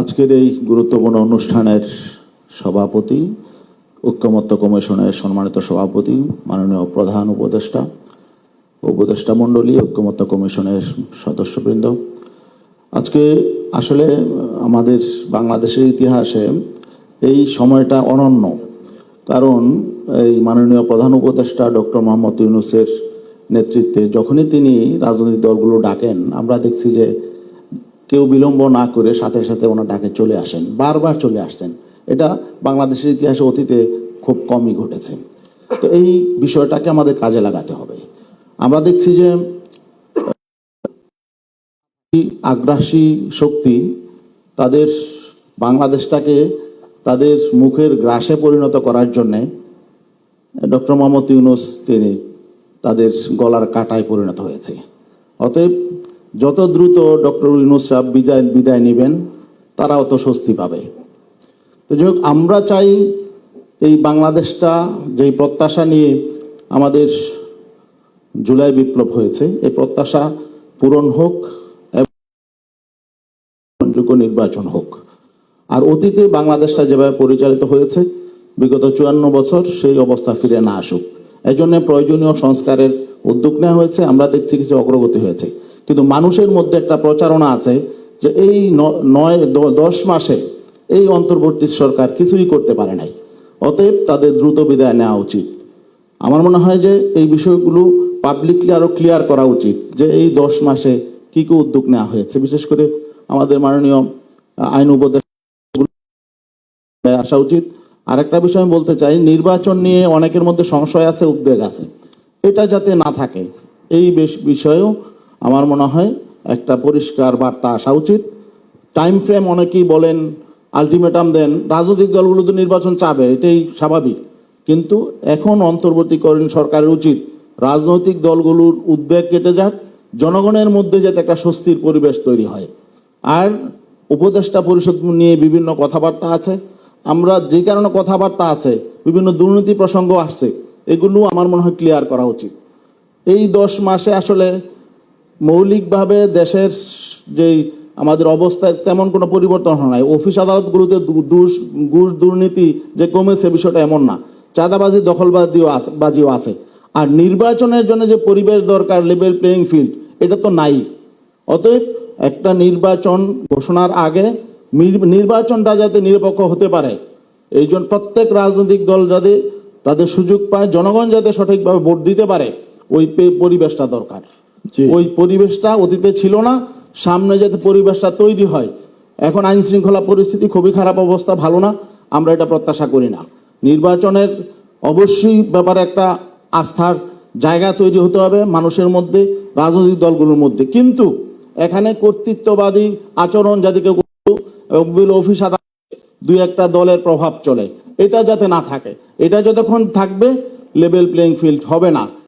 আজকের এই গুরুত্বপূর্ণ অনুষ্ঠানের সভাপতি, ঐক্যমত্য কমিশনের সম্মানিত সভাপতি, মাননীয় প্রধান উপদেষ্টা উপদেষ্টা মণ্ডলী, ঐক্যমত্য কমিশনের সদস্যবৃন্দ। আজকে আসলে আমাদের বাংলাদেশের ইতিহাসে এই সময়টা অনন্য, কারণ এই মাননীয় প্রধান উপদেষ্টা ডক্টর মোহাম্মদ ইউনুসের নেতৃত্বে যখনই তিনি রাজনৈতিক দলগুলো ডাকেন, আমরা দেখছি যে কেউ বিলম্ব না করে সাথে সাথে ওনার ডাকে চলে আসেন, বারবার চলে আসছেন। এটা বাংলাদেশের ইতিহাসে অতীতে খুব কমই ঘটেছে। তো এই বিষয়টাকে আমাদের কাজে লাগাতে হবে। আমরা দেখছি যে আগ্রাসী শক্তি তাদের বাংলাদেশটাকে তাদের মুখের গ্রাসে পরিণত করার জন্যে, ডক্টর মোহাম্মদ ইউনুস তিনি তাদের গলার কাটায় পরিণত হয়েছে। অতএব যত দ্রুত ডক্টর ইউনুস বিদায় বিদায় নেবেন তারা অত স্বস্তি পাবে। তো যাই হোক, আমরা চাই এই বাংলাদেশটা যেই প্রত্যাশা নিয়ে আমাদের জুলাই বিপ্লব হয়েছে, এই প্রত্যাশা পূরণ হোক যোগ্য নির্বাচন হোক। আর অতীতে বাংলাদেশটা যেভাবে পরিচালিত হয়েছে, বিগত চুয়ান্ন বছর সেই অবস্থা ফিরে না আসুক। এই জন্য প্রয়োজনীয় সংস্কারের উদ্যোগ নেওয়া হয়েছে, আমরা দেখছি কিছু অগ্রগতি হয়েছে। কিন্তু মানুষের মধ্যে একটা প্রচারণা আছে যে এই নয় দশ মাসে এই অন্তর্বর্তী সরকার কিছুই করতে পারে নাই। অতএব তাদের দ্রুত বিদায় নেওয়া উচিত। আমার মনে হয় যে এই বিষয়গুলো পাবলিকলি আরও ক্লিয়ার করা উচিত যে এই দশ মাসে কি কি উদ্যোগ নেওয়া হয়েছে। বিশেষ করে আমাদের মাননীয় আইন উপদেশ আসা উচিত। আরেকটা বিষয় আমি বলতে চাই, নির্বাচন নিয়ে অনেকের মধ্যে সংশয় আছে, উদ্বেগ আছে। এটা যাতে না থাকে, এই বিষয়েও আমার মনে হয় একটা পরিষ্কার বার্তা আসা উচিত। টাইম ফ্রেম অনেকেই বলেন আলটিমেটাম দেন, রাজনৈতিক দলগুলো তো নির্বাচন চাবে, এটাই স্বাভাবিক। কিন্তু এখন অন্তর্বর্তীকরণ সরকারের উচিত। রাজনৈতিক দলগুলোর উদ্বেগ কেটে যাক, জনগণের মধ্যে যাতে একটা স্বস্তির পরিবেশ তৈরি হয়। আর উপদেষ্টা পরিষদ নিয়ে বিভিন্ন কথাবার্তা আছে। আমরা যে কারণে কথাবার্তা আছে, বিভিন্ন দুর্নীতি প্রসঙ্গ আসছে, এগুলো আমার মনে হয় ক্লিয়ার করা উচিত। এই দশ মাসে আসলে মৌলিকভাবে দেশের যেই আমাদের অবস্থায় তেমন কোনো পরিবর্তন হয় নাই। অফিস আদালতগুলোতে ঘুষ দুর্নীতি যে কমেছে বিষয়টা এমন না। চাঁদাবাজি, দখলবাজিও আছে বাজিও আছে। আর নির্বাচনের জন্য যে পরিবেশ দরকার লেভেল প্লেয়িং ফিল্ড এটা তো নাই। অতএব একটা নির্বাচন ঘোষণার আগে নির- নির্বাচনটা যাতে নিরপেক্ষ হতে পারে, এই জন্য প্রত্যেক রাজনৈতিক দল যাতে তাদের সুযোগ পায়, জনগণ যাতে সঠিকভাবে ভোট দিতে পারে, ওই পরিবেশটা দরকার। ওই পরিবেশটা অতীতে ছিল না, সামনে যাতে পরিবেশটা তৈরি হয়, এখন আইন শৃঙ্খলা পরিস্থিতি খুবই খারাপ অবস্থা, ভালো না, আমরা এটা প্রত্যাশা করি না। নির্বাচনের অবশ্যই ব্যাপারে একটা আস্থার জায়গা তৈরি হতে হবে মানুষের মধ্যে, রাজনৈতিক দলগুলোর মধ্যে। কিন্তু এখানে কর্তৃত্ববাদী আচরণ এবং অফিস দুই একটা দলের প্রভাব চলে। এটা যাতে না থাকে, এটা যতক্ষণ থাকবে লেভেল প্লেইং ফিল্ড হবে না।